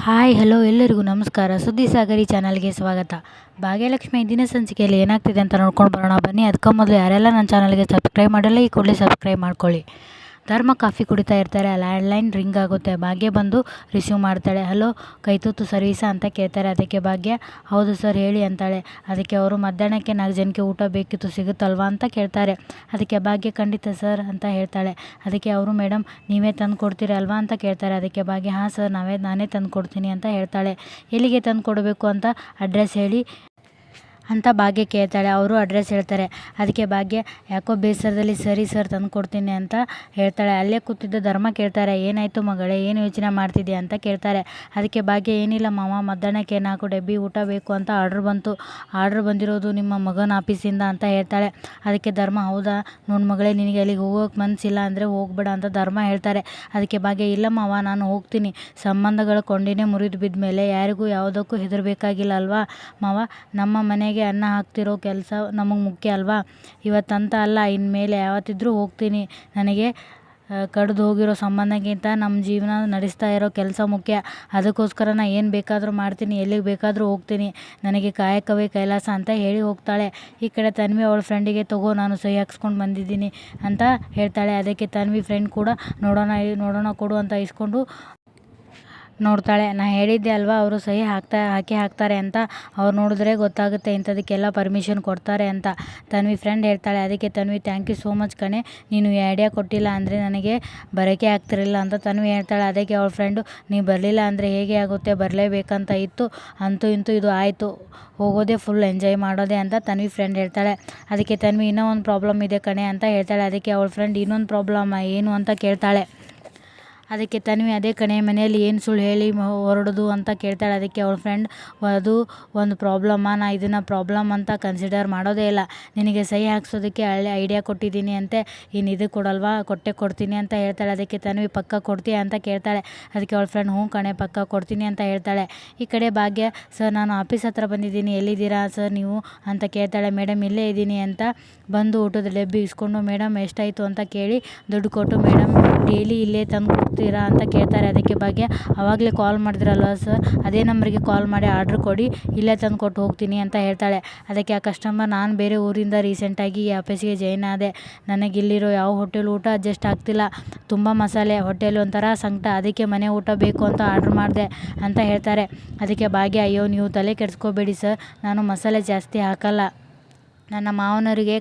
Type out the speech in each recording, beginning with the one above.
Hi, hello ಎಲ್ಲರಿಗೂ ನಮಸ್ಕಾರ. ಸುದ್ದಿ ಸಾಗರಿ ಚಾನಲ್ಗೆ ಸ್ವಾಗತ. ಭಾಗ್ಯಲಕ್ಷ್ಮಿ ದಿನ ಸಂಚಿಕೆಯಲ್ಲಿ ಏನಾಗ್ತಿದೆ ಅಂತ ನೋಡ್ಕೊಂಡು ಬರೋಣ ಬನ್ನಿ. ಅದಕ್ಕೂ ಮೊದಲು ಯಾರೆಲ್ಲ ನನ್ನ ಚಾನಲ್ಗೆ ಸಬ್ಸ್ಕ್ರೈಬ್ ಮಾಡಿಲ್ಲ, ಈ ಕೂಡಲೇ ಸಬ್ಸ್ಕ್ರೈಬ್ ಮಾಡ್ಕೊಳ್ಳಿ. ಧರ್ಮ ಕಾಫಿ ಕುಡಿತಾ ಇರ್ತಾರೆ ಲ್ಯಾಂಡ್ಲೈನ್ ರಿಂಗ್ ಆಗುತ್ತೆ. ಭಾಗ್ಯ ಬಂದು ರಿಸೀವ್ ಮಾಡ್ತಾಳೆ. ಹಲೋ ಕೈತೂತು ಸರ್ವೀಸಾ? ಅಂತ ಕೇಳ್ತಾರೆ ಅದಕ್ಕೆ ಭಾಗ್ಯ. ಹೌದು ಸರ್, ಹೇಳಿ ಅಂತಾಳೆ. ಅದಕ್ಕೆ ಅವರು, ಮಧ್ಯಾಹ್ನಕ್ಕೆ ನಾಲ್ಕು ಜನಕ್ಕೆ ಊಟ ಬೇಕಿತ್ತು, ಸಿಗುತ್ತಲ್ವಾ? ಅಂತ ಕೇಳ್ತಾರೆ. ಅದಕ್ಕೆ ಭಾಗ್ಯ, ಖಂಡಿತ ಸರ್ ಅಂತ ಹೇಳ್ತಾಳೆ. ಅದಕ್ಕೆ ಅವರು ಮೇಡಮ್ ನೀವೇ ತಂದು ಕೊಡ್ತೀರಿ ಅಲ್ವಾ? ಅಂತ ಕೇಳ್ತಾರೆ. ಅದಕ್ಕೆ ಭಾಗ್ಯ, ಹಾಂ ಸರ್, ನಾವೇ, ನಾನೇ ತಂದು ಕೊಡ್ತೀನಿ ಅಂತ ಹೇಳ್ತಾಳೆ. ಎಲ್ಲಿಗೆ ತಂದು ಕೊಡಬೇಕು? ಅಂತ ಅಡ್ರೆಸ್ ಹೇಳಿ ಅಂತ ಭಾಗ್ಯ ಕೇಳ್ತಾಳೆ. ಅವರು ಅಡ್ರೆಸ್ ಹೇಳ್ತಾರೆ. ಅದಕ್ಕೆ ಭಾಗ್ಯ, ಯಾಕೋ ಬೇಸರದಲ್ಲಿ ಸರಿ ಸರ್ ತಂದು ಕೊಡ್ತೀನಿ ಅಂತ ಹೇಳ್ತಾಳೆ. ಅಲ್ಲೇ ಕೂತಿದ್ದ ಧರ್ಮ ಕೇಳ್ತಾರೆ. ಏನಾಯಿತು ಮಗಳೇ? ಏನು ಯೋಚನೆ ಮಾಡ್ತಿದ್ಯಾ? ಅಂತ ಕೇಳ್ತಾರೆ. ಅದಕ್ಕೆ ಭಾಗ್ಯ, ಏನಿಲ್ಲ ಮಾವ. ಮಧ್ಯಾಹ್ನಕ್ಕೆ ನಾಲ್ಕು ಡಬ್ಬಿ ಊಟ ಬೇಕು ಅಂತ ಆರ್ಡ್ರ್ ಬಂತು. ಆರ್ಡ್ರ್ ಬಂದಿರೋದು ನಿಮ್ಮ ಮಗನ ಆಫೀಸಿಂದ ಅಂತ ಹೇಳ್ತಾಳೆ. ಅದಕ್ಕೆ ಧರ್ಮ, ಹೌದಾ? ನೋಡಿ ಮಗಳೇ, ನಿನಗೆ ಅಲ್ಲಿಗೆ ಹೋಗೋಕೆ ಮನಸ್ಸಿಲ್ಲ ಅಂದರೆ ಹೋಗ್ಬೇಡ ಅಂತ ಧರ್ಮ ಹೇಳ್ತಾರೆ. ಅದಕ್ಕೆ ಭಾಗ್ಯ, ಇಲ್ಲ ಮಾವ, ನಾನು ಹೋಗ್ತೀನಿ. ಸಂಬಂಧಗಳ ಕೊಂಡಿನೇ ಮುರಿದು ಬಿದ್ದ ಮೇಲೆ ಯಾರಿಗೂ ಯಾವುದಕ್ಕೂ ಹೆದರಬೇಕಾಗಿಲ್ಲ ಅಲ್ವಾ? ಮಾವ, ನಮ್ಮ ಮನೆಗೆ ಅನ್ನ ಹಾಕ್ತಿರೋ ಕೆಲಸ ನಮಗೆ ಮುಖ್ಯ ಅಲ್ವಾ? ಇವತ್ತಂತ ಅಲ್ಲ, ಇನ್ಮೇಲೆ ಯಾವತ್ತಿದ್ರೂ ಹೋಗ್ತೀನಿ. ನನಗೆ ಕಡ್ದು ಹೋಗಿರೋ ಸಂಬಂಧಕ್ಕಿಂತ ನಮ್ಮ ಜೀವನ ನಡೆಸ್ತಾ ಇರೋ ಕೆಲಸ ಮುಖ್ಯ. ಅದಕ್ಕೋಸ್ಕರ ನಾನು ಏನು ಬೇಕಾದರೂ ಮಾಡ್ತೀನಿ, ಎಲ್ಲಿಗೆ ಬೇಕಾದರೂ ಹೋಗ್ತೀನಿ. ನನಗೆ ಕಾಯಕವೇ ಕೈಲಾಸ ಅಂತ ಹೇಳಿ ಹೋಗ್ತಾಳೆ. ಈ ಕಡೆ ತನ್ವಿ ಅವಳ ಫ್ರೆಂಡಿಗೆ ತಗೋ, ನಾನು ಸಹಿ ಹಾಕ್ಸ್ಕೊಂಡು ಬಂದಿದ್ದೀನಿ ಅಂತ ಹೇಳ್ತಾಳೆ. ಅದಕ್ಕೆ ತನ್ವಿ ಫ್ರೆಂಡ್ ಕೂಡ, ನೋಡೋಣ ನೋಡೋಣ ಕೊಡು ಅಂತ ಇಸ್ಕೊಂಡು ನೋಡ್ತಾಳೆ. ನಾ ಹೇಳಿದ್ದೆ ಅಲ್ವಾ, ಅವರು ಸಹಿ ಹಾಕ್ತಾ, ಹಾಕಿ ಹಾಕ್ತಾರೆ ಅಂತ. ಅವ್ರು ನೋಡಿದ್ರೆ ಗೊತ್ತಾಗುತ್ತೆ ಇಂಥದಕ್ಕೆಲ್ಲ ಪರ್ಮಿಷನ್ ಕೊಡ್ತಾರೆ ಅಂತ. ತನ್ವಿ ಫ್ರೆಂಡ್ ಹೇಳ್ತಾಳೆ, ಅದಕ್ಕೆ Tanvi thank you so much ಕಣೆ. ನೀನು ಈ ಐಡಿಯಾ ಕೊಟ್ಟಿಲ್ಲ ಅಂದರೆ ನನಗೆ ಬರೋಕ್ಕೆ ಆಗ್ತಿರಲಿಲ್ಲ ಅಂತ ತನ್ವಿ ಹೇಳ್ತಾಳೆ. ಅದಕ್ಕೆ ಅವಳ ಫ್ರೆಂಡು ನೀವು ಬರಲಿಲ್ಲ ಅಂದರೆ ಹೇಗೆ ಆಗುತ್ತೆ? ಬರಲೇಬೇಕಂತ ಇತ್ತು. ಅಂತೂ ಇಂತೂ ಇದು ಆಯಿತು. ಹೋಗೋದೇ ಫುಲ್ ಎಂಜಾಯ್ ಮಾಡೋದೇ ಅಂತ ತನ್ವಿ ಫ್ರೆಂಡ್ ಹೇಳ್ತಾಳೆ. ಅದಕ್ಕೆ ತನ್ವಿ, ಇನ್ನೂ ಒಂದು ಪ್ರಾಬ್ಲಮ್ ಇದೆ ಕಣೆ ಅಂತ ಹೇಳ್ತಾಳೆ. ಅದಕ್ಕೆ ಅವಳ ಫ್ರೆಂಡ್ ಇನ್ನೊಂದು ಪ್ರಾಬ್ಲಮ್ ಏನು? ಅಂತ ಕೇಳ್ತಾಳೆ. ಅದಕ್ಕೆ ತನ್ವಿ ಅದೇ ಕಣೆ ಮನೆಯಲ್ಲಿ ಏನು ಸುಳ್ಳು ಹೇಳಿ ಹೊರಡೋದು ಅಂತ ಕೇಳ್ತಾಳೆ. ಅದಕ್ಕೆ ಅವಳ ಫ್ರೆಂಡ್ ಅದು ಒಂದು ಪ್ರಾಬ್ಲಮ್ಮ ನಾ ಇದನ್ನು ಪ್ರಾಬ್ಲಮ್ ಅಂತ ಕನ್ಸಿಡರ್ ಮಾಡೋದೇ ಇಲ್ಲ. ನಿನಗೆ ಸಹಿ ಹಾಕ್ಸೋದಕ್ಕೆ ಹಳ್ಳಿ ಐಡಿಯಾ ಕೊಟ್ಟಿದ್ದೀನಿ ಅಂತೆ. ಇನ್ನು ಇದು ಕೊಡಲ್ವಾ? ಕೊಟ್ಟೆ ಕೊಡ್ತೀನಿ ಅಂತ ಹೇಳ್ತಾಳೆ. ಅದಕ್ಕೆ ತನ್ವಿ, ಪಕ್ಕ ಕೊಡ್ತೀಯ? ಅಂತ ಕೇಳ್ತಾಳೆ. ಅದಕ್ಕೆ ಅವಳ ಫ್ರೆಂಡ್ ಹ್ಞೂ ಕಣೆ, ಪಕ್ಕ ಕೊಡ್ತೀನಿ ಅಂತ ಹೇಳ್ತಾಳೆ. ಈ ಕಡೆ ಭಾಗ್ಯ, ಸರ್, ನಾನು ಆಫೀಸ್ ಹತ್ರ ಬಂದಿದ್ದೀನಿ. ಎಲ್ಲಿದ್ದೀರಾ ಸರ್ ನೀವು? ಅಂತ ಕೇಳ್ತಾಳೆ. ಮೇಡಮ್ ಇಲ್ಲೇ ಇದ್ದೀನಿ ಅಂತ ಬಂದು ಊಟದ ಡಬ್ಬಿ ಇಸ್ಕೊಂಡು ಮೇಡಮ್ ಎಷ್ಟಾಯಿತು? ಅಂತ ಕೇಳಿ, ದುಡ್ಡು ಕೊಟ್ಟು ಮೇಡಮ್ ಡೈಲಿ ಇಲ್ಲೇ ತಂದು ಕೊಡ್ತೀರಾ ಅಂತ ಕೇಳ್ತಾರೆ. ಅದಕ್ಕೆ ಭಾಗ್ಯ ಆವಾಗಲೇ ಕಾಲ್ ಮಾಡಿದ್ರಲ್ವ ಸರ್ ಅದೇ ನಂಬರಿಗೆ ಕಾಲ್ ಮಾಡಿ ಆರ್ಡ್ರ್ ಕೊಡಿ, ಇಲ್ಲೇ ತಂದು ಕೊಟ್ಟು ಹೋಗ್ತೀನಿ ಅಂತ ಹೇಳ್ತಾಳೆ. ಅದಕ್ಕೆ ಆ ಕಸ್ಟಮರ್ ನಾನು ಬೇರೆ ಊರಿಂದ ರೀಸೆಂಟಾಗಿ ಈ ಆಫೀಸಿಗೆ ಜಾಯ್ನ್ ಆದೆ. ನನಗೆ ಇಲ್ಲಿರೋ ಯಾವ ಹೋಟೆಲ್ ಊಟ ಅಡ್ಜಸ್ಟ್ ಆಗ್ತಿಲ್ಲ. ತುಂಬ ಮಸಾಲೆ ಹೋಟೆಲ್ ಒಂಥರ ಸಂಕಟ. ಅದಕ್ಕೆ ಮನೆ ಊಟ ಬೇಕು ಅಂತ ಆರ್ಡ್ರ್ ಮಾಡಿದೆ ಅಂತ ಹೇಳ್ತಾರೆ. ಅದಕ್ಕೆ ಭಾಗ್ಯ, ಅಯ್ಯೋ, ನೀವು ತಲೆ ಕೆಡಿಸ್ಕೋಬೇಡಿ ಸರ್ ನಾನು ಮಸಾಲೆ ಜಾಸ್ತಿ ಹಾಕಲ್ಲ. ನನ್ನ ಮಾವನವರಿಗೆ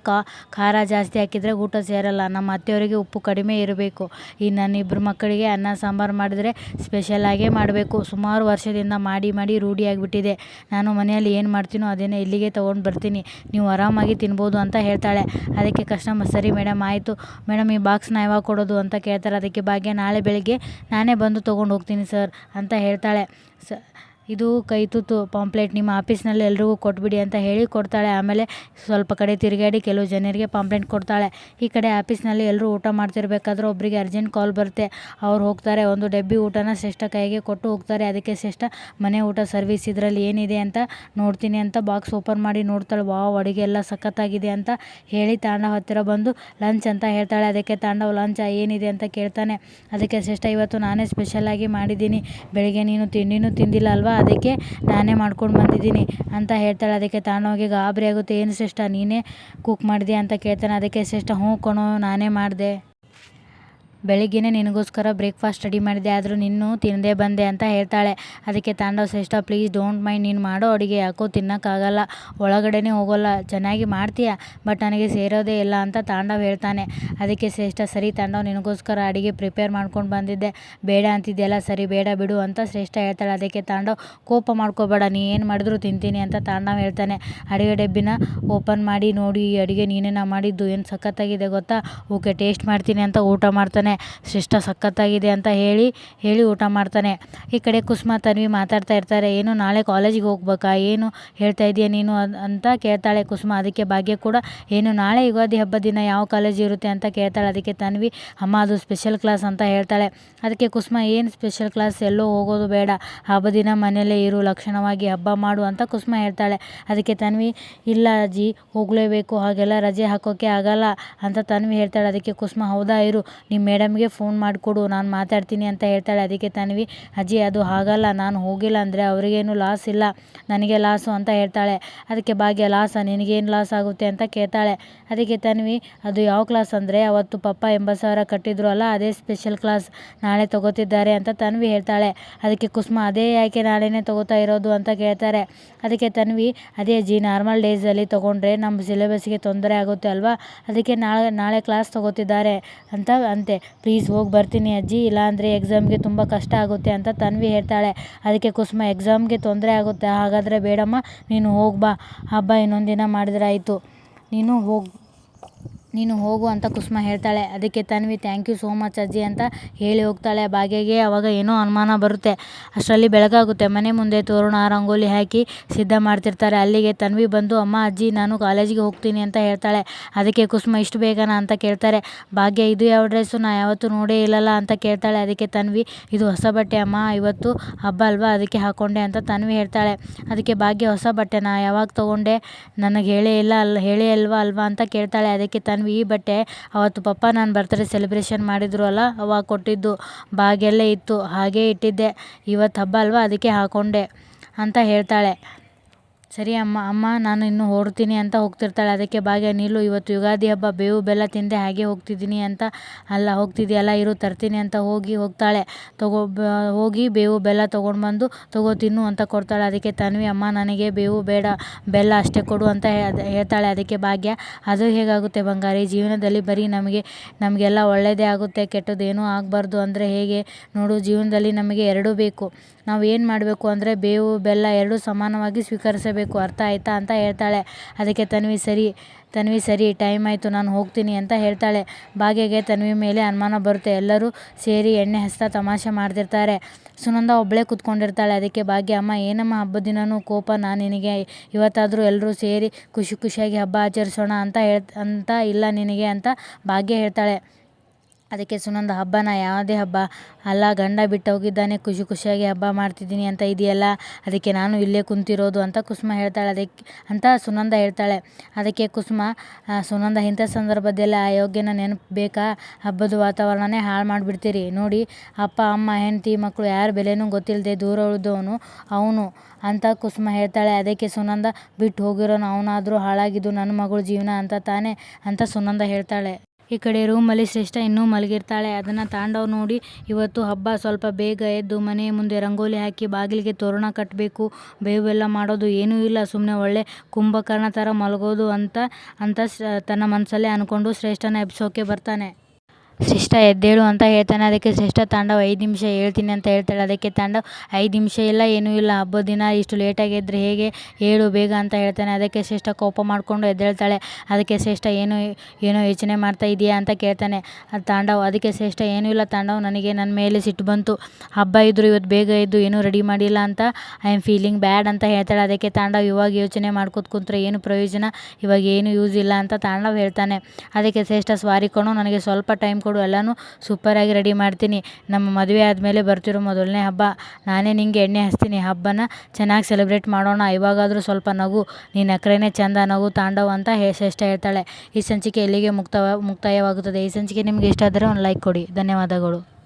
ಖಾರ ಜಾಸ್ತಿ ಹಾಕಿದರೆ ಊಟ ಸೇರಲ್ಲ. ನಮ್ಮ ಅತ್ತೆಯವರಿಗೆ ಉಪ್ಪು ಕಡಿಮೆ ಇರಬೇಕು. ಈ ನನ್ನ ಇಬ್ಬರು ಮಕ್ಕಳಿಗೆ ಅನ್ನ, ಸಾಂಬಾರು ಮಾಡಿದರೆ ಸ್ಪೆಷಲಾಗೇ ಮಾಡಬೇಕು. ಸುಮಾರು ವರ್ಷದಿಂದ ಮಾಡಿ ಮಾಡಿ ರೂಢಿಯಾಗಿಬಿಟ್ಟಿದೆ ನಾನು ಮನೆಯಲ್ಲಿ ಏನು ಮಾಡ್ತೀನೋ ಅದನ್ನೇ ಇಲ್ಲಿಗೆ ತೊಗೊಂಡು ಬರ್ತೀನಿ. ನೀವು ಆರಾಮಾಗಿ ತಿನ್ಬೋದು ಅಂತ ಹೇಳ್ತಾಳೆ. ಅದಕ್ಕೆ ಕಸ್ಟಮರ್, ಸರಿ ಮೇಡಮ್ ಆಯಿತು. ಮೇಡಮ್ ಈ ಬಾಕ್ಸ್ನ ಯಾವಾಗ ಕೊಡೋದು? ಅಂತ ಕೇಳ್ತಾರೆ. ಅದಕ್ಕೆ ಭಾಗ್ಯ, ನಾಳೆ ಬೆಳಗ್ಗೆ ನಾನೇ ಬಂದು ತೊಗೊಂಡು ಹೋಗ್ತೀನಿ ಸರ್ ಅಂತ ಹೇಳ್ತಾಳೆ. ಸ ಇದು ಕೈ ತುತ್ತು ಪಾಂಪ್ಲೆಟ್ ನಿಮ್ಮ ಆಫೀಸ್ನಲ್ಲಿ ಎಲ್ರಿಗೂ ಕೊಟ್ಬಿಡಿ ಅಂತ ಹೇಳಿ ಕೊಡ್ತಾಳೆ. ಆಮೇಲೆ ಸ್ವಲ್ಪ ಕಡೆ ತಿರುಗಾಡಿ ಕೆಲವು ಜನರಿಗೆ ಪಾಂಪ್ಲೆಟ್ ಕೊಡ್ತಾಳೆ. ಈ ಕಡೆ ಆಫೀಸ್ನಲ್ಲಿ ಎಲ್ಲರೂ ಊಟ ಮಾಡ್ತಿರ್ಬೇಕಾದ್ರೆ ಒಬ್ಬರಿಗೆ ಅರ್ಜೆಂಟ್ ಕಾಲ್ ಬರುತ್ತೆ. ಅವ್ರು ಹೋಗ್ತಾರೆ. ಒಂದು ಡಬ್ಬಿ ಊಟನ ಶ್ರೇಷ್ಠ ಕೈಗೆ ಕೊಟ್ಟು ಹೋಗ್ತಾರೆ. ಅದಕ್ಕೆ ಶ್ರೇಷ್ಠ ಮನೆ ಊಟ ಸರ್ವಿಸ್ ಇದರಲ್ಲಿ ಏನಿದೆ ಅಂತ ನೋಡ್ತೀನಿ ಅಂತ ಬಾಕ್ಸ್ ಓಪನ್ ಮಾಡಿ ನೋಡ್ತಾಳೆ. ವಾವ್, ಅಡುಗೆ ಎಲ್ಲ ಸಖತ್ತಾಗಿದೆ ಅಂತ ಹೇಳಿ ತಾಂಡ ಹತ್ತಿರ ಬಂದು ಲಂಚ್ ಅಂತ ಹೇಳ್ತಾಳೆ. ಅದಕ್ಕೆ ತಾಂಡವ್, ಲಂಚ್ ಏನಿದೆ ಅಂತ ಕೇಳ್ತಾನೆ. ಅದಕ್ಕೆ ಶ್ರೇಷ್ಠ, ಇವತ್ತು ನಾನೇ ಸ್ಪೆಷಲಾಗಿ ಮಾಡಿದ್ದೀನಿ. ಬೆಳಗ್ಗೆ ನೀನು ತಿಂಡಿನೂ ತಿಂದಿಲ್ಲ ಅಲ್ವಾ? ಅದಕ್ಕೆ ನಾನೇ ಮಾಡ್ಕೊಂಡು ಬಂದಿದ್ದೀನಿ ಅಂತ ಹೇಳ್ತಾಳೆ. ಅದಕ್ಕೆ ತಾನೋಗಿ ಗಾಬರಿ ಆಗುತ್ತೆ, ಏನು ಶ್ರೇಷ್ಠ, ನೀನೇ ಕುಕ್ ಮಾಡಿದೆ ಅಂತ ಕೇಳ್ತಾನೆ. ಅದಕ್ಕೆ, ಶ್ರೇಷ್ಠ, ಹ್ಞೂ ಕಣೋ, ನಾನೇ ಮಾಡಿದೆ. ಬೆಳಿಗ್ಗೆನೇ ನಿನಗೋಸ್ಕರ ಬ್ರೇಕ್ಫಾಸ್ಟ್ ರೆಡಿ ಮಾಡಿದೆ, ಆದರೂ ನೀನು ತಿನ್ನದೇ ಬಂದೆ ಅಂತ ಹೇಳ್ತಾಳೆ. ಅದಕ್ಕೆ ತಾಂಡವ್, ಶ್ರೇಷ್ಠ ಪ್ಲೀಸ್ ಡೋಂಟ್ ಮೈಂಡ್ ನೀನು ಮಾಡೋ ಅಡುಗೆ ಯಾಕೋ ತಿನ್ನೋಕ್ಕಾಗಲ್ಲ. ಒಳಗಡೆನೇ ಹೋಗೋಲ್ಲ. ಚೆನ್ನಾಗಿ ಮಾಡ್ತೀಯ? ಬಟ್ ನನಗೆ ಸೇರೋದೇ ಇಲ್ಲ ಅಂತ ತಾಂಡವ್ ಹೇಳ್ತಾನೆ. ಅದಕ್ಕೆ, ಶ್ರೇಷ್ಠ, ಸರಿ ತಾಂಡವ್, ನಿನಗೋಸ್ಕರ ಅಡುಗೆ ಪ್ರಿಪೇರ್ ಮಾಡ್ಕೊಂಡು ಬಂದಿದ್ದೆ. ಬೇಡ ಅಂತಿದ್ದೆಲ್ಲ ಸರಿ, ಬೇಡ ಬಿಡು ಅಂತ ಶ್ರೇಷ್ಠ ಹೇಳ್ತಾಳೆ. ಅದಕ್ಕೆ ತಾಂಡವ್, ಕೋಪ ಮಾಡ್ಕೋಬೇಡ. ನೀ ಏನು ಮಾಡಿದ್ರು ತಿಂತೀನಿ ಅಂತ ತಾಂಡವ್ ಹೇಳ್ತಾನೆ. ಅಡುಗೆ ಡಬ್ಬಿನ ಓಪನ್ ಮಾಡಿ, ನೋಡಿ, ಈ ಅಡುಗೆ ನೀನೇನ ಮಾಡಿದ್ದು. ಏನು ಸಖತ್ತಾಗಿದೆ ಗೊತ್ತಾ? ಓಕೆ ಟೇಸ್ಟ್ ಮಾಡ್ತೀನಿ ಅಂತ ಊಟ ಮಾಡ್ತಾನೆ. ಶ್ರೇಷ್ಠ ಸಖತ್ತಾಗಿದೆ ಅಂತ ಹೇಳಿ ಹೇಳಿ ಊಟ ಮಾಡ್ತಾನೆ. ಈ ಕಡೆ ಕುಸುಮ, ತನ್ವಿ ಮಾತಾಡ್ತಾ ಇರ್ತಾರೆ. ಏನು, ನಾಳೆ ಕಾಲೇಜಿಗೆ ಹೋಗ್ಬೇಕಾ? ಏನು ಹೇಳ್ತಾ ಇದೀಯ ನೀನು ಅಂತ ಕೇಳ್ತಾಳೆ ಕುಸುಮ. ಅದಕ್ಕೆ ಭಾಗ್ಯ ಕೂಡ, ಏನು, ನಾಳೆ ಯುಗಾದಿ ಹಬ್ಬ ದಿನ ಯಾವ ಕಾಲೇಜ್ ಇರುತ್ತೆ ಅಂತ ಕೇಳ್ತಾಳೆ. ಅದಕ್ಕೆ ತನ್ವಿ, ಅಮ್ಮ, ಅದು ಸ್ಪೆಷಲ್ ಕ್ಲಾಸ್ ಅಂತ ಹೇಳ್ತಾಳೆ. ಅದಕ್ಕೆ ಕುಸುಮ, ಏನು ಸ್ಪೆಷಲ್ ಕ್ಲಾಸ್ ಎಲ್ಲೋ ಹೋಗೋದು ಬೇಡ. ಹಬ್ಬ ದಿನ ಮನೆಯಲ್ಲೇ ಇರು, ಲಕ್ಷಣವಾಗಿ ಹಬ್ಬ ಮಾಡು ಅಂತ ಕುಸುಮ ಹೇಳ್ತಾಳೆ. ಅದಕ್ಕೆ ತನ್ವಿ, ಇಲ್ಲ ಅಜ್ಜಿ, ಹೋಗಲೇಬೇಕು. ಹಾಗೆಲ್ಲ ರಜೆ ಹಾಕೋಕ್ಕೆ ಆಗಲ್ಲ ಅಂತ ತನ್ವಿ ಹೇಳ್ತಾಳೆ. ಅದಕ್ಕೆ ಕುಸುಮ, ಹೌದಾ ಇರು ನಿಮ್ಮ ಮೇಡಮ್ಗೆ ಫೋನ್ ಮಾಡಿಕೊಡು ನಾನು ಮಾತಾಡ್ತೀನಿ ಅಂತ ಹೇಳ್ತಾಳೆ. ಅದಕ್ಕೆ ತನ್ವಿ, ಅಜ್ಜಿ, ಅದು ಹಾಗಲ್ಲ, ನಾನು ಹೋಗಿಲ್ಲ ಅಂದರೆ ಅವರಿಗೇನು ಲಾಸ್ ಇಲ್ಲ, ನನಗೆ ಲಾಸು ಅಂತ ಹೇಳ್ತಾಳೆ. ಅದಕ್ಕೆ ಭಾಗ್ಯ ಲಾಸ ನಿನಗೇನು ಲಾಸ್ ಆಗುತ್ತೆ? ಅಂತ ಕೇಳ್ತಾಳೆ. ಅದಕ್ಕೆ ತನ್ವಿ, ಅದು ಯಾವ ಕ್ಲಾಸ್ ಅಂದರೆ, ಅವತ್ತು ಪಪ್ಪ ಎಂಬತ್ತು ಸಾವಿರ ಕಟ್ಟಿದ್ರು ಅಲ್ಲ, ಅದೇ ಸ್ಪೆಷಲ್ ಕ್ಲಾಸ್ ನಾಳೆ ತಗೋತಿದ್ದಾರೆ ಅಂತ ತನ್ವಿ ಹೇಳ್ತಾಳೆ. ಅದಕ್ಕೆ, ಕುಸುಮ, ಅದೇ ಯಾಕೆ ನಾಳೆನೇ ತಗೋತಾ ಇರೋದು? ಅಂತ ಕೇಳ್ತಾರೆ. ಅದಕ್ಕೆ ತನ್ವಿ, ಅದೇ ಅಜ್ಜಿ ನಾರ್ಮಲ್ ಡೇಸಲ್ಲಿ ತೊಗೊಂಡ್ರೆ ನಮ್ಮ ಸಿಲೆಬಸ್ಗೆ ತೊಂದರೆ ಆಗುತ್ತೆ ಅಲ್ವಾ? ಅದಕ್ಕೆ ನಾಳೆ ನಾಳೆ ಕ್ಲಾಸ್ ತಗೋತಿದ್ದಾರೆ ಅಂತ ಅಂತೆ. ಪ್ಲೀಸ್ ಹೋಗಿ ಬರ್ತೀನಿ ಅಜ್ಜಿ. ಇಲ್ಲಾಂದರೆ ಎಕ್ಸಾಮ್ಗೆ ತುಂಬ ಕಷ್ಟ ಆಗುತ್ತೆ ಅಂತ ತನ್ವಿ ಹೇಳ್ತಾಳೆ. ಅದಕ್ಕೆ ಕುಸುಮ ಎಕ್ಸಾಮ್ಗೆ ತೊಂದರೆ ಆಗುತ್ತೆ. ಹಾಗಾದರೆ ಬೇಡಮ್ಮ, ನೀನು ಹೋಗಿ ಬಾ. ಹಬ್ಬ ದಿನ ಮಾಡಿದ್ರೆ ಆಯಿತು. ನೀನು ಹೋಗಿ ನೀನು ಹೋಗು ಅಂತ ಕುಸುಮ ಹೇಳ್ತಾಳೆ. ಅದಕ್ಕೆ Tanvi thank you so much ಅಜ್ಜಿ ಅಂತ ಹೇಳಿ ಹೋಗ್ತಾಳೆ. ಭಾಗ್ಯಗೆ ಅವಾಗ ಏನೋ ಅನುಮಾನ ಬರುತ್ತೆ. ಅಷ್ಟರಲ್ಲಿ ಬೆಳಗಾಗುತ್ತೆ. ಮನೆ ಮುಂದೆ ತೋರಣ, ರಂಗೋಲಿ ಹಾಕಿ ಸಿದ್ಧ ಮಾಡ್ತಿರ್ತಾರೆ. ಅಲ್ಲಿಗೆ ತನ್ವಿ ಬಂದು, ಅಮ್ಮ, ಅಜ್ಜಿ, ನಾನು ಕಾಲೇಜಿಗೆ ಹೋಗ್ತೀನಿ ಅಂತ ಹೇಳ್ತಾಳೆ. ಅದಕ್ಕೆ ಕುಸುಮ, ಇಷ್ಟು ಬೇಗನಾ? ಅಂತ ಕೇಳ್ತಾರೆ. ಭಾಗ್ಯ, ಇದು ಯಾವ ಡ್ರೆಸ್ಸು? ನಾ ಯಾವತ್ತೂ ನೋಡೇ ಇಲ್ಲಲ್ಲ ಅಂತ ಕೇಳ್ತಾಳೆ. ಅದಕ್ಕೆ ತನ್ವಿ, ಇದು ಹೊಸ ಬಟ್ಟೆ ಅಮ್ಮ. ಇವತ್ತು ಹಬ್ಬ ಅಲ್ವಾ? ಅದಕ್ಕೆ ಹಾಕ್ಕೊಂಡೆ ಅಂತ ತನ್ವಿ ಹೇಳ್ತಾಳೆ. ಅದಕ್ಕೆ ಭಾಗ್ಯ, ಹೊಸ ಬಟ್ಟೆ ನಾ ಯಾವಾಗ ತೊಗೊಂಡೆ? ನನಗೆ ಹೇಳೇ ಇಲ್ಲ ಅಲ್ಲ ಹೇಳೇ ಅಲ್ವಾ ಅಲ್ವಾ? ಅಂತ ಕೇಳ್ತಾಳೆ. ಅದಕ್ಕೆ ತನ್ವಿ ಈ ಬಟ್ಟೆ ಅವತ್ತು ಪಪ್ಪ ನಾನು ಬರ್ತಡೇ ಸೆಲೆಬ್ರೇಷನ್ ಮಾಡಿದ್ರು ಅಲ್ಲ, ಅವಾಗ ಕೊಟ್ಟಿದ್ದು ಬಾಗೆಲ್ಲೇ ಇತ್ತು, ಹಾಗೇ ಇಟ್ಟಿದ್ದೆ. ಇವತ್ತು ಹಬ್ಬ ಅಲ್ವಾ, ಅದಕ್ಕೆ ಹಾಕ್ಕೊಂಡೆ ಅಂತ ಹೇಳ್ತಾಳೆ. ಸರಿ ಅಮ್ಮ ಅಮ್ಮ, ನಾನು ಇನ್ನು ಹೊರಡ್ತೀನಿ ಅಂತ ಹೋಗ್ತಿರ್ತಾಳೆ. ಅದಕ್ಕೆ ಭಾಗ್ಯ ನಿಲ್ಲು ಇವತ್ತು ಯುಗಾದಿ ಹಬ್ಬ, ಬೇವು, ಬೆಲ್ಲ ತಿಂದೆ ಹಾಗೆ ಹೋಗ್ತಿದ್ದೀನಿ ಅಂತ ಅಲ್ಲ ಹೋಗ್ತಿದ್ಯಲ್ಲ ಇರು, ತರ್ತೀನಿ ಅಂತ ಹೋಗಿ ಹೋಗ್ತಾಳೆ. ತಗೋ ಹೋಗಿ ಬೇವು, ಬೆಲ್ಲ ತೊಗೊಂಡು ಬಂದು ತಗೋ, ತಿನ್ನು ಅಂತ ಕೊಡ್ತಾಳೆ. ಅದಕ್ಕೆ ತನ್ವಿ, ಅಮ್ಮ, ನನಗೆ ಬೇವು, ಬೇಡ, ಬೆಲ್ಲ ಅಷ್ಟೇ ಕೊಡು ಅಂತ ಹೇಳ್ತಾಳೆ. ಅದಕ್ಕೆ ಭಾಗ್ಯ, ಅದು ಹೇಗಾಗುತ್ತೆ ಬಂಗಾರಿ? ಜೀವನದಲ್ಲಿ ಬರೀ ನಮಗೆ, ನಮಗೆಲ್ಲ ಒಳ್ಳೆಯದೇ ಆಗುತ್ತೆ, ಕೆಟ್ಟದ್ದೇನೂ ಆಗಬಾರ್ದು ಅಂದರೆ ಹೇಗೆ? ನೋಡು, ಜೀವನದಲ್ಲಿ ನಮಗೆ ಎರಡೂ ಬೇಕು. ನಾವು ಏನು ಮಾಡಬೇಕು ಅಂದರೆ ಬೇವು, ಬೆಲ್ಲ ಎರಡೂ ಸಮಾನವಾಗಿ ಸ್ವೀಕರಿಸಬೇಕು. ಅರ್ಥ ಆಯಿತಾ ಅಂತ ಹೇಳ್ತಾಳೆ. ಅದಕ್ಕೆ ತನ್ವಿ, ಸರಿ ತನ್ವಿ, ಸರಿ ಟೈಮ್ ಆಯಿತು, ನಾನು ಹೋಗ್ತೀನಿ ಅಂತ ಹೇಳ್ತಾಳೆ. ಭಾಗ್ಯಗೆ ತನ್ವಿ ಮೇಲೆ ಅನುಮಾನ ಬರುತ್ತೆ. ಎಲ್ಲರೂ ಸೇರಿ ಎಣ್ಣೆ ಹಸ್ತಾ ತಮಾಷೆ ಮಾಡ್ತಿರ್ತಾರೆ. ಸುನಂದ ಒಬ್ಬಳೇ ಕೂತ್ಕೊಂಡಿರ್ತಾಳೆ. ಅದಕ್ಕೆ ಭಾಗ್ಯ, ಅಮ್ಮ, ಏನಮ್ಮ ಹಬ್ಬದ ದಿನವೂ ಕೋಪ, ನಾನು ನಿನಗೆ ಇವತ್ತಾದರೂ ಎಲ್ಲರೂ ಸೇರಿ ಖುಷಿ ಖುಷಿಯಾಗಿ ಹಬ್ಬ ಆಚರಿಸೋಣ ಅಂತ ಹೇಳ್ ಅಂತ ಇಲ್ಲ ನಿನಗೆ ಅಂತ ಭಾಗ್ಯ ಹೇಳ್ತಾಳೆ. ಅದಕ್ಕೆ ಸುನಂದ ಹಬ್ಬನ ಯಾವುದೇ ಹಬ್ಬ ಅಲ್ಲ, ಗಂಡ ಬಿಟ್ಟು ಹೋಗಿದ್ದಾನೆ, ಖುಷಿ ಖುಷಿಯಾಗಿ ಹಬ್ಬ ಮಾಡ್ತಿದ್ದೀನಿ ಅಂತ ಇದೆಯಲ್ಲ, ಅದಕ್ಕೆ ನಾನು ಇಲ್ಲೇ ಕುಂತಿರೋದು ಅಂತ ಕುಸುಮ ಹೇಳ್ತಾಳೆ. ಅದಕ್ಕೆ ಅಂತ ಸುನಂದ ಹೇಳ್ತಾಳೆ. ಅದಕ್ಕೆ ಕುಸುಮ ಸುನಂದ, ಇಂಥ ಸಂದರ್ಭದಲ್ಲಿ ಆ ಯೋಗ್ಯನ ನೆನಪು ಬೇಕಾ ಹಬ್ಬದ ವಾತಾವರಣನೇ ಹಾಳು ಮಾಡಿಬಿಡ್ತೀರಿ. ನೋಡಿ, ಅಪ್ಪ, ಅಮ್ಮ, ಹೆಂಡತಿ ಮಕ್ಕಳು ಯಾರು ಬೆಲೆನೂ ಗೊತ್ತಿಲ್ಲದೆ ದೂರ ಉಳಿದವನು ಅವನು ಅಂತ ಕುಸುಮ ಹೇಳ್ತಾಳೆ. ಅದಕ್ಕೆ ಸುನಂದ, ಬಿಟ್ಟು ಹೋಗಿರೋನು ಅವನಾದರೂ ಹಾಳಾಗಿದ್ದು ನನ್ನ ಮಗಳು ಜೀವನ ಅಂತ ತಾನೇ ಅಂತ ಸುನಂದ ಹೇಳ್ತಾಳೆ. ಈ ಕಡೆ ರೂಮಲ್ಲಿ ಶ್ರೇಷ್ಠ ಇನ್ನೂ ಮಲಗಿರ್ತಾಳೆ. ಅದನ್ನು ತಾಂಡವ್ ನೋಡಿ ಇವತ್ತು ಹಬ್ಬ. ಸ್ವಲ್ಪ ಬೇಗ ಎದ್ದು ಮನೆ ಮುಂದೆ ರಂಗೋಲಿ ಹಾಕಿ ಬಾಗಿಲಿಗೆ ತೋರಣ ಕಟ್ಟಬೇಕು ಬೇವೆಲ್ಲ ಮಾಡೋದು ಏನೂ ಇಲ್ಲ. ಸುಮ್ಮನೆ ಒಳ್ಳೆ ಕುಂಭಕರ್ಣ ಥರ ಮಲಗೋದು ಅಂತ ಅಂತ ತನ್ನ ಮನಸ್ಸಲ್ಲೇ ಅಂದ್ಕೊಂಡು ಶ್ರೇಷ್ಠನ ಎಬ್ಸೋಕೆ ಬರ್ತಾನೆ. ಶ್ರೇಷ್ಠ ಎದ್ದೇಳು ಅಂತ ಹೇಳ್ತಾನೆ. ಅದಕ್ಕೆ ಶ್ರೇಷ್ಠ ತಾಂಡವ್ ಐದು ನಿಮಿಷ ಹೇಳ್ತೀನಿ ಅಂತ ಹೇಳ್ತಾಳೆ. ಅದಕ್ಕೆ ತಾಂಡವ್ ಐದು ನಿಮಿಷ ಇಲ್ಲ, ಏನೂ ಇಲ್ಲ. ಹಬ್ಬದ ದಿನ ಇಷ್ಟು ಲೇಟಾಗಿ ಎದ್ದರೆ ಹೇಗೆ? ಹೇಳು, ಬೇಗ ಅಂತ ಹೇಳ್ತಾನೆ. ಅದಕ್ಕೆ ಶ್ರೇಷ್ಠ ಕೋಪ ಮಾಡಿಕೊಂಡು ಎದ್ದೇಳ್ತಾಳೆ. ಅದಕ್ಕೆ ಶ್ರೇಷ್ಠ ಏನು, ಏನೋ ಯೋಚನೆ ಮಾಡ್ತಾ ಇದೆಯಾ ಅಂತ ಕೇಳ್ತಾನೆ. ತಾಂಡವ್, ಅದಕ್ಕೆ ಶ್ರೇಷ್ಠ ಏನೂ ಇಲ್ಲ ತಾಂಡವ್, ನನಗೆ ನನ್ನ ಮೇಲೆ ಸಿಟ್ಟು ಬಂತು. ಹಬ್ಬ ಇದ್ದರು ಇವತ್ತು ಬೇಗ ಇದ್ದು ಏನೂ ರೆಡಿ ಮಾಡಿಲ್ಲ ಅಂತ ಐ ಆಮ್ ಫೀಲಿಂಗ್ ಬ್ಯಾಡ್ ಅಂತ ಹೇಳ್ತಾಳೆ. ಅದಕ್ಕೆ ತಾಂಡವ್ ಇವಾಗ ಯೋಚನೆ ಮಾಡ್ಕೊತ ಕುಂತ್ರೆ ಏನು ಪ್ರಯೋಜನ? ಇವಾಗ ಏನು ಯೂಸ್ ಇಲ್ಲ ಅಂತ ತಾಂಡವ್ ಹೇಳ್ತಾನೆ. ಅದಕ್ಕೆ ಶ್ರೇಷ್ಠ, ಸ್ವಾರಿ ಕಣೋ, ನನಗೆ ಸ್ವಲ್ಪ ಟೈಮ್ ಕೊಡು. ಎಲ್ಲನೂ ಸೂಪರಾಗಿ ರೆಡಿ ಮಾಡ್ತೀನಿ. ನಮ್ಮ ಮದುವೆ ಆದಮೇಲೆ ಬರ್ತಿರೋ ಮೊದಲನೇ ಹಬ್ಬ. ನಾನೇ ನಿಂಗೆ ಎಣ್ಣೆ ಹಚ್ತೀನಿ. ಹಬ್ಬನ ಚೆನ್ನಾಗಿ ಸೆಲೆಬ್ರೇಟ್ ಮಾಡೋಣ. ಇವಾಗಾದರೂ ಸ್ವಲ್ಪ ನಗು. ನೀನು ಎಕ್ರೆನೇ ಚಂದ ನಗು, ತಾಂಡವ್ ಅಂತ ಶ್ರೇಷ್ಠ ಹೇಳ್ತಾಳೆ. ಈ ಸಂಚಿಕೆ ಇಲ್ಲಿಗೆ ಮುಕ್ತ ಮುಕ್ತಾಯವಾಗುತ್ತದೆ. ಈ ಸಂಚಿಕೆ ನಿಮಗೆ ಇಷ್ಟ ಆದರೆ ಒಂದು ಲೈಕ್ ಕೊಡಿ. ಧನ್ಯವಾದಗಳು.